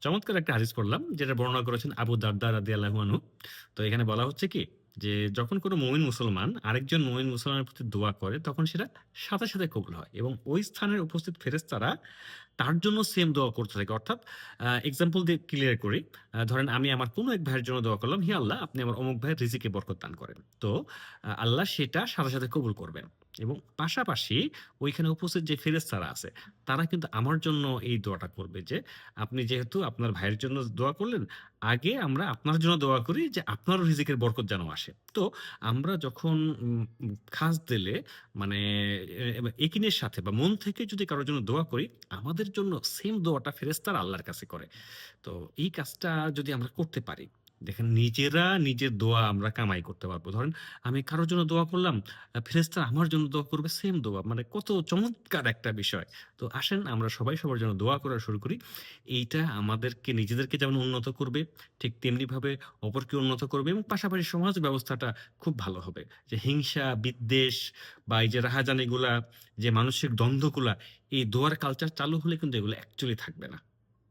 চমৎকার একটা হাদিস পড়লাম যেটা বর্ণনা করেছেন আবু দারদা রাদিয়াল্লাহু আনহু। তো এখানে বলা হচ্ছে কি যে যখন কোনো মমিন মুসলমান আরেকজন মুমিন মুসলমানের প্রতি দোয়া করে তখন সেটা সাথে, সাথে কবুল হয় এবং ওই স্থানের উপস্থিত ফেরেশতারা তার জন্য সেম দোয়া করতে থাকে। অর্থাৎ এক্সাম্পল দিয়ে ক্লিয়ার করি। ধরেন আমি আমার কোনো এক ভাইয়ের জন্য দোয়া করলাম, "হে আল্লাহ আপনি আমার অমুক ভাইয়ের রিজিকে বরকত দান করেন।" তো আল্লাহ সেটা সাথে, সাথে কবুল করবেন এবং পাশাপাশি ওইখানে উপস্থিত যে ফেরেশতারা আছে তারা কিন্তু আমার জন্য এই দোয়াটা করবে যে, "আপনি যেহেতু আপনার ভাইয়ের জন্য দোয়া করলেন, আগে আমরা আপনার জন্য দোয়া করি যে আপনারও রিজিকের বরকত যেন আসে।" তো আমরা যখন খাস দিলে মানে একিনের সাথে বা মন থেকে যদি কারোর জন্য দোয়া করি, আমাদের জন্য সেম দোয়াটা ফেরেশতারা আল্লাহর কাছে করে। তো এই কাজটা যদি আমরা করতে পারি, দেখেন নিজেরা নিজের দোয়া আমরা কামাই করতে পারব। ধরেন আমি কারোর জন্য দোয়া করলাম, আ ফেরেশতারা আমার জন্য দোয়া করবে সেম দোয়া। মানে কত চমৎকার একটা বিষয়। তো আসেন আমরা সবাই সবার জন্য দোয়া করা শুরু করি। এইটা আমাদেরকে নিজেদেরকে যেমন উন্নত করবে, ঠিক তেমনিভাবে অপরকে উন্নত করবে এবং পাশাপাশি সমাজ ব্যবস্থাটা খুব ভালো হবে। যে হিংসা, বিদ্বেষ বা এই যে রাহাজানিগুলা, যে মানসিক দ্বন্দ্বগুলা, এই দোয়ার কালচার চালু হলে কিন্তু এগুলো অ্যাকচুয়ালি থাকবে না।